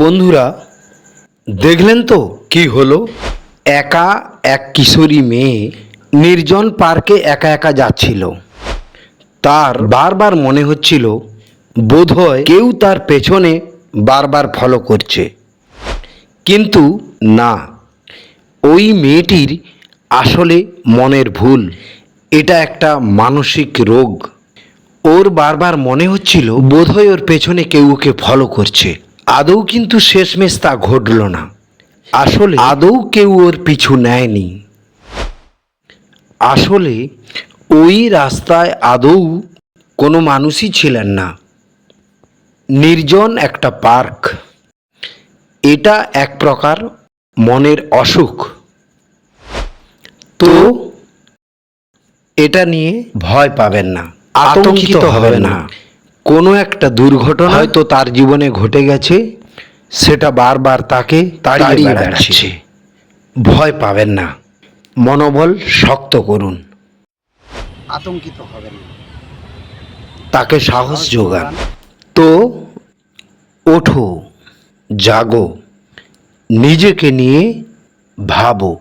বন্ধুরা, দেখলেন তো কি হলো? একা এক কিশোরী মেয়ে নির্জন পার্কে একা একা যাচ্ছিল। তার বারবার মনে হচ্ছিল বোধহয় কেউ তার পেছনে বারবার ফলো করছে। কিন্তু না, ওই মেয়েটির আসলে মনের ভুল। এটা একটা মানসিক রোগ। ওর বারবার মনে হচ্ছিল বোধহয় ওর পেছনে কেউ ওকে ফলো করছে। আদৌ কিন্তু শেষমেশ তা ঘটল না। আসলে আদৌ কেউ ওর পিছু নেয়নি। আসলে ওই রাস্তায় আদৌ কোনো মানুষই ছিলেন না। নির্জন একটা পার্ক। এটা এক প্রকার মনের অসুখ। তো এটা নিয়ে ভয় পাবেন না আতঙ্কিত হবেন না। কোনো একটা দুর্ঘটনা হয়তো তার জীবনে ঘটে গেছে সেটা বারবার তাকে তাড়িয়ে বেড়াচ্ছে। ভয় পাবেন না। মনোবল শক্ত করুন। আতঙ্কিত হবেন তাকে সাহস যোগান। তো ওঠো জাগো। নিজেকে নিয়ে ভাবো।